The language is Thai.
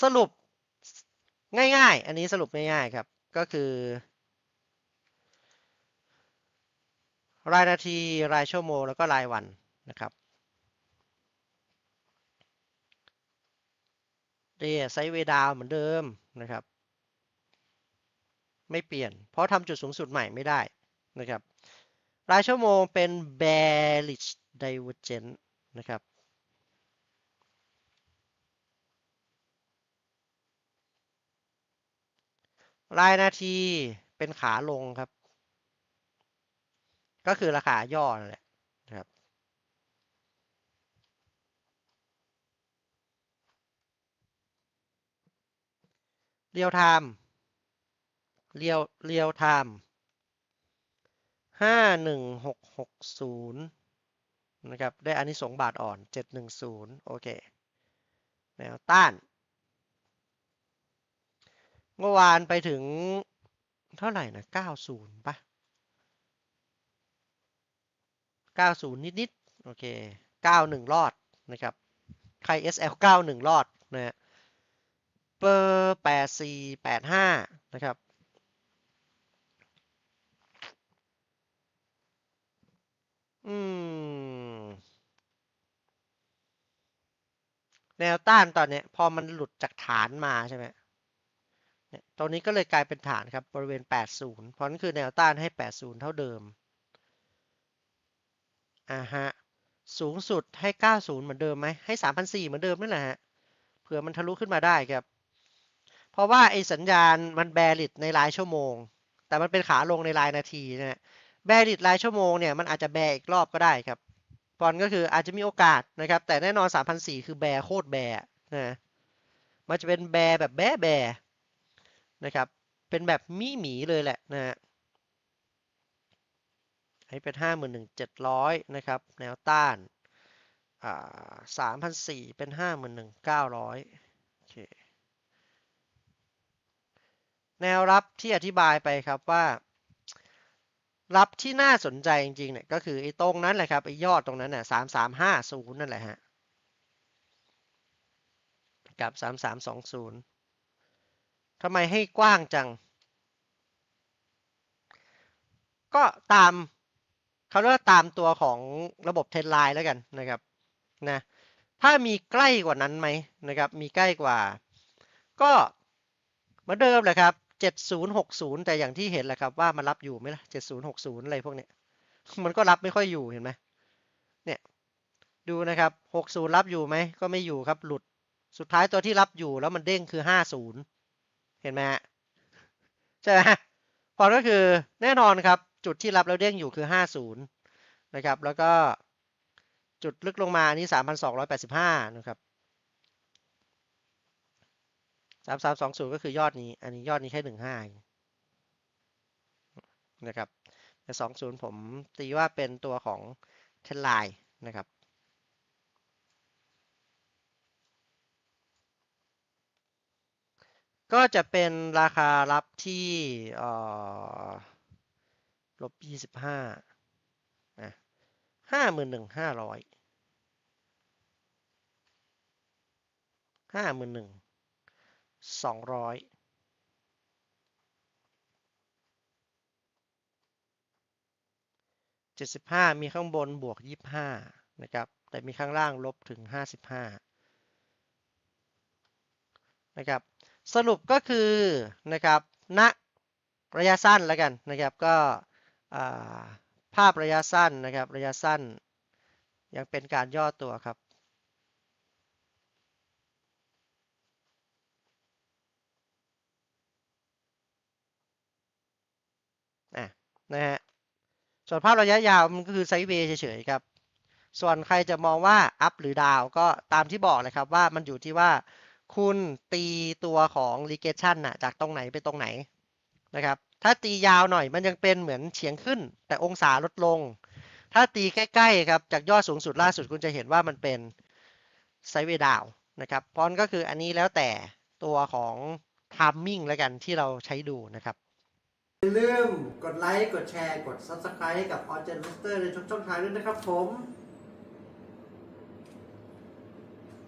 สรุปง่ายๆ อันนี้สรุปง่ายๆครับ ก็คือ รายนาที รายชั่วโมง แล้วก็รายวันนะครับ เดย์ไซเวดาวเหมือนเดิมนะครับ ไม่เปลี่ยน เพราะทำจุดสูงสุดใหม่ไม่ได้นะครับ รายชั่วโมงเป็น bearish divergent นะครับ รายนาทีเป็นขาลงครับ ก็คือราคาย่อนั่นแหละนะครับ เรียวไทม์เรียวเรียวไทม์ห้าหนึ่งหกหกศูนย์นะครับ ได้อันนี้สงบาทอ่อนเจ็ดหนึ่งศูนย์โอเค แนวต้าน เมื่อวานไปถึงเท่าไหร่นะเก้าศูนย์ปะเก้าศูนย์นิดๆ โอเคเก้าหนึ่งรอดนะครับใคร SL เก้าหนึ่งรอดนะฮะเปอร์แปดสี่แปดห้านะครับ อืม แนวต้านตอนเนี้ย พอมันหลุดจากฐานมาใช่ไหม เนี่ยตรงนี้ก็เลยกลายเป็นฐานครับบริเวณ 80 เพราะนั่นคือแนวต้านให้ 80 เท่าเดิมอ่าฮะสูงสุดให้ 90 เหมือนเดิมไหมให้3,400เหมือนเดิมนั่นแหละฮะเผื่อมันทะลุขึ้นมาได้ครับ เพราะว่าไอ้สัญญาณมันแบริดในรายชั่วโมง แต่มันเป็นขาลงในรายนาทีนะฮะแบริดรายชั่วโมงเนี่ยมันอาจจะแบอีกรอบก็ได้ครับบอลก็คืออาจจะมีโอกาสนะครับ แต่แน่นอน3,400คือแบโคตรแบนะมันจะเป็นแบแบบแบแบ นะครับ เป็นแบบมีหมีเลยแหละนะฮะให้เป็น 51,700 นะครับ แนวต้านอ่า3,400 เป็น 51,900 โอเค แนวรับที่อธิบายไปครับว่า รับที่น่าสนใจจริงๆเนี่ยก็คือไอ้ตรงนั้นแหละครับไอ้ยอดตรงนั้นน่ะ3,350 นั่นแหละฮะ กับ 3,320 ทำไมให้กว้างจัง ก็ตามเขาเรียกว่าตามตัวของระบบเทรนไลน์แล้วกันนะครับนะถ้ามีใกล้กว่านั้นไหมนะครับ มีใกล้กว่า ก็เหมือนเดิมแหละครับ 7060 แต่อย่างที่เห็นแหละครับว่ามันรับอยู่ไหมล่ะ 7060 อะไรพวกเนี้ย มันก็รับไม่ค่อยอยู่เห็นไหมเนี่ย ดูนะครับ 60 รับอยู่ไหม ก็ไม่อยู่ครับ หลุด สุดท้ายตัวที่รับอยู่แล้วมันเด้งคือ 50 เห็นไหมฮะใช่ไหมพอก็คือแน่นอนครับ จุดที่รับแล้วเด้งอยู่คือ 50 นะครับ แล้วก็จุดลึกลงมาอันนี้3,285 นะครับสามสามสองศูนย์ก็คือยอดนี้ อันนี้ยอดนี้แค่หนึ่งห้านะครับแต่สองศูนย์ผมตีว่าเป็นตัวของเทนไลน์นะครับ ก็จะเป็นราคารับที่ลบยี่สิบห้าห้าหมื่นหนึ่งห้าร้อยห้าหมื่นหนึ่งสองร้อยเจ็ดสิบห้ามีข้างบนบวกยี่บห้านะครับ แต่มีข้างล่างลบถึงห้าสิบห้านะครับ สรุปก็คือนะครับณระยะสั้นแล้วกันนะครับก็ภาพระยะสั้นนะครับระยะสั้นยังเป็นการย่อตัวครับ นะฮะส่วนภาพระยะยาวมันก็คือไซด์เวย์เฉยๆครับ ส่วนใครจะมองว่าอัพหรือดาวก็ตามที่บอกเลยครับว่ามันอยู่ที่ว่า คุณตีตัวของ regression น่ะจากตรงไหนไปตรงไหนนะครับ ถ้าตียาวหน่อยมันยังเป็นเหมือนเฉียงขึ้น แต่องศาลดลง ถ้าตีใกล้ๆครับจากยอดสูงสุดล่าสุดคุณจะเห็นว่ามันเป็นไซเวดาวนะครับพราะนั่นก็คืออันนี้แล้วแต่ตัวของ timing แล้วกันที่เราใช้ดูนะครับอย่าลืมกดไลค์ กดแชร์ กด Subscribe ให้กับ o r g e n m a s t e r ในช่องทางด้วยนะครับผม